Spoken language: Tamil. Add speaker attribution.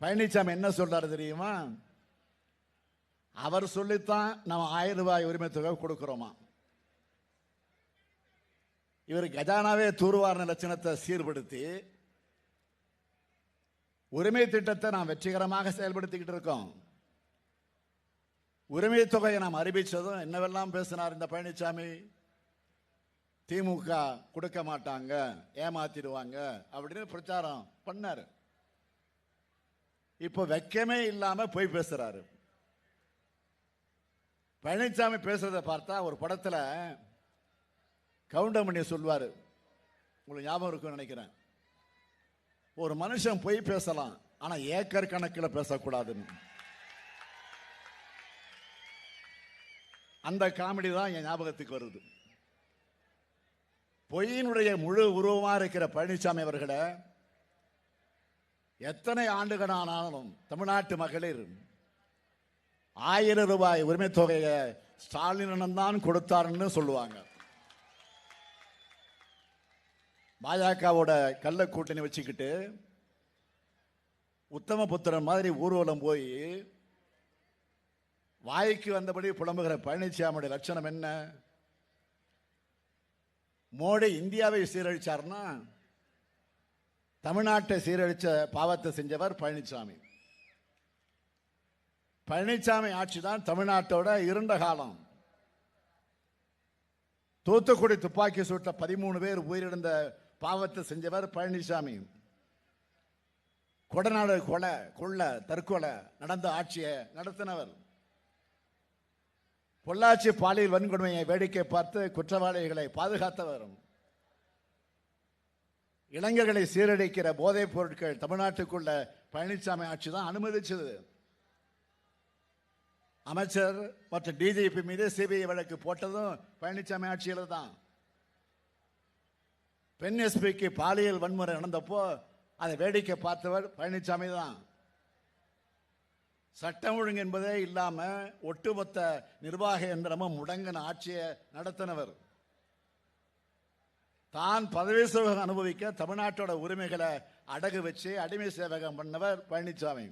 Speaker 1: பழனிசாமி என்ன சொல்றாரு தெரியுமா? அவர் சொல்லித்தான் நம்ம ஆயிரம் ரூபாய் உரிமை தொகை கொடுக்கிறோமா. இவர் கஜானாவே தூர்வாரண லட்சணத்தை சீர்படுத்தி உரிமை திட்டத்தை நாம் வெற்றிகரமாக செயல்படுத்திக்கிட்டு இருக்கோம். உரிமை தொகையை நாம் அறிவித்ததும் என்னவெல்லாம் பேசினார் இந்த பழனிசாமி திமுக கொடுக்க மாட்டாங்க ஏமாத்திடுவாங்க அப்படின்னு பிரச்சாரம் பண்ணாரு. இப்போ வெக்கமே இல்லாமல் போய் பேசுகிறாரு பழனிசாமி பேசுகிறத பார்த்தா ஒரு படத்தில் கவுண்டமணி சொல்வார் உங்களுக்கு ஞாபகம் இருக்கும்னு நினைக்கிறேன். ஒரு மனுஷன் பொய் பேசலாம் ஆனால் ஏக்கர் கணக்கில் பேசக்கூடாதுன்னு. அந்த காமெடி தான் என் ஞாபகத்துக்கு வருது. பொய்யினுடைய முழு உருவமாக இருக்கிற பழனிசாமி அவர்களை எத்தனை ஆண்டுகளானாலும் தமிழ்நாட்டு மகளிர் ஆயிரம் ரூபாய் உரிமை தொகையை ஸ்டாலின் தான் கொடுத்தாருன்னு சொல்லுவாங்க. பாஜகவோட கள்ள கூட்டணி வச்சுக்கிட்டு உத்தமபுத்திரன் மாதிரி ஊர்வலம் போய் வாய்க்கு வந்தபடி புலம்புகிற பழனிசாமியுடைய லட்சணம் என்ன? மோடி இந்தியாவை சீரழிச்சார்னா தமிழ்நாட்டை சீரழிச்ச பாவத்தை செஞ்சவர் பழனிசாமி பழனிசாமி ஆட்சி தான் தமிழ்நாட்டோட இருண்ட காலம். தூத்துக்குடி துப்பாக்கி சூட்ட பதிமூணு பேர் உயிரிழந்த பாவத்தை செஞ்சவர் பழனிசாமி கொடநாடு கொலை கொள்ள தற்கொலை நடந்த ஆட்சியை நடத்தினவர். பொள்ளாச்சி பாலியல் வன்கொடுமையை வேடிக்கை பார்த்து குற்றவாளிகளை பாதுகாத்தவர். இளைஞர்களை சீரழிக்கிற போதைப் பொருட்கள் தமிழ்நாட்டுக்குள்ள பழனிசாமி ஆட்சி தான் அனுமதிச்சது. அமைச்சர் மற்றும் டிஜிபி மீது சிபிஐ வழக்கு போட்டதும் பழனிசாமி ஆட்சியில் தான். பெண் எஸ்பிக்கு பாலியல் வன்முறை நடந்தப்போ அதை வேடிக்கை பார்த்தவர் பழனிசாமி தான். சட்டம் ஒழுங்கு என்பதே இல்லாமல் ஒட்டுமொத்த நிர்வாக எந்திரமும் முடங்கின ஆட்சியை நடத்தினவர். தான் பதவி சேவகம் அனுபவிக்க தமிழ்நாட்டோட உரிமைகளை அடகு வச்சு அடிமை சேவகம் பண்ணவர் பழனிசாமி